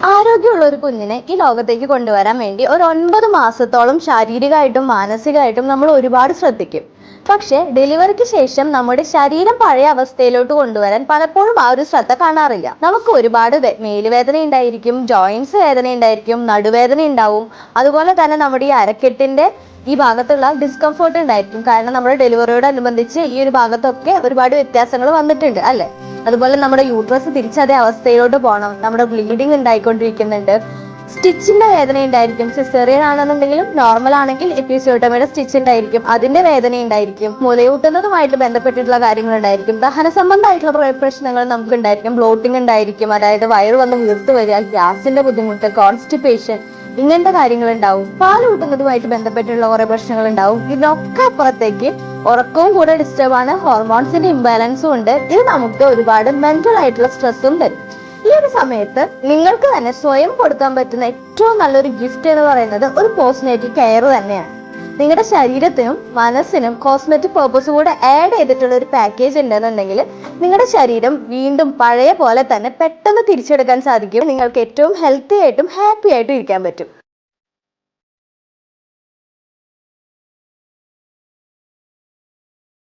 ആരോഗ്യമുള്ള ഒരു കുഞ്ഞിനെ ഈ ലോകത്തേക്ക് കൊണ്ടുവരാൻ വേണ്ടി ഒരു ഒൻപത് മാസത്തോളം ശാരീരികമായിട്ടും മാനസികമായിട്ടും നമ്മൾ ഒരുപാട് ശ്രദ്ധിക്കും. പക്ഷേ ഡെലിവറിക്ക് ശേഷം നമ്മുടെ ശരീരം പഴയ അവസ്ഥയിലോട്ട് കൊണ്ടുവരാൻ പലപ്പോഴും ആ ഒരു ശ്രദ്ധ കാണാറില്ല. നമുക്ക് ഒരുപാട് മേലുവേദന ഉണ്ടായിരിക്കും ജോയിൻസ് വേദന ഉണ്ടായിരിക്കും നടുവേദന ഉണ്ടാവും. അതുപോലെ തന്നെ നമ്മുടെ ഈ അരക്കെട്ടിന്റെ ഈ ഭാഗത്തുള്ള ഡിസ്കംഫോർട്ട് ഉണ്ടായിരിക്കും. കാരണം നമ്മുടെ ഡെലിവറിയോടനുബന്ധിച്ച് ഈ ഒരു ഭാഗത്തൊക്കെ ഒരുപാട് വ്യത്യാസങ്ങൾ വന്നിട്ടുണ്ട് അല്ലേ? അതുപോലെ നമ്മുടെ യൂട്രസ് തിരിച്ചതേ അവസ്ഥയിലോട്ട് പോകണം. നമ്മുടെ ബ്ലീഡിങ് ഉണ്ടായിക്കൊണ്ടിരിക്കുന്നുണ്ട്. സ്റ്റിച്ചിന്റെ വേദന ഉണ്ടായിരിക്കും. സിസേറിയൻ ആണെന്നുണ്ടെങ്കിലും നോർമൽ ആണെങ്കിൽ എപ്പിസിയോട്ടമയുടെ സ്റ്റിച്ച് ഉണ്ടായിരിക്കും. അതിന്റെ വേദന ഉണ്ടായിരിക്കും. മുലയൂട്ടുന്നതുമായിട്ട് ബന്ധപ്പെട്ടിട്ടുള്ള കാര്യങ്ങൾ ഉണ്ടായിരിക്കും. ദഹന സംബന്ധമായിട്ടുള്ള പ്രശ്നങ്ങൾ നമുക്ക് ഉണ്ടായിരിക്കും ബ്ലോട്ടിംഗ് ഉണ്ടായിരിക്കും. അതായത് വയറ് വന്ന് വീർത്ത് വരിക ഗ്യാസിന്റെ ബുദ്ധിമുട്ട് കോൺസ്റ്റിപ്പേഷൻ ഇങ്ങനത്തെ കാര്യങ്ങൾ ഉണ്ടാവും. പാൽ കൂട്ടുന്നതുമായിട്ട് ബന്ധപ്പെട്ടുള്ള കുറെ പ്രശ്നങ്ങൾ ഉണ്ടാവും. ഇതിനൊക്കെ അപ്പുറത്തേക്ക് ഉറക്കവും കൂടെ ഡിസ്റ്റർബ് ആണ്. ഹോർമോൺസിന്റെ ഇംബാലൻസും ഉണ്ട്. ഇത് നമുക്ക് ഒരുപാട് മെന്റൽ ആയിട്ടുള്ള സ്ട്രെസ്സും തരും. സമയത്ത് നിങ്ങൾക്ക് തന്നെ സ്വയം കൊടുക്കാൻ പറ്റുന്ന ഏറ്റവും നല്ലൊരു ഗിഫ്റ്റ് എന്ന് പറയുന്നത് ഒരു പോസ്മെറ്റിക് കെയർ തന്നെയാണ്. നിങ്ങളുടെ ശരീരത്തിനും മനസ്സിനും കോസ്മെറ്റിക് പർപ്പസ് കൂടെ ആഡ് ചെയ്തിട്ടുള്ള ഒരു പാക്കേജ് ഉണ്ടെന്നുണ്ടെങ്കിൽ നിങ്ങളുടെ ശരീരം വീണ്ടും പഴയ പോലെ തന്നെ പെട്ടെന്ന് തിരിച്ചെടുക്കാൻ സാധിക്കും. നിങ്ങൾക്ക് ഏറ്റവും ഹെൽത്തി ആയിട്ടും ഹാപ്പി ആയിട്ടും ഇരിക്കാൻ പറ്റും.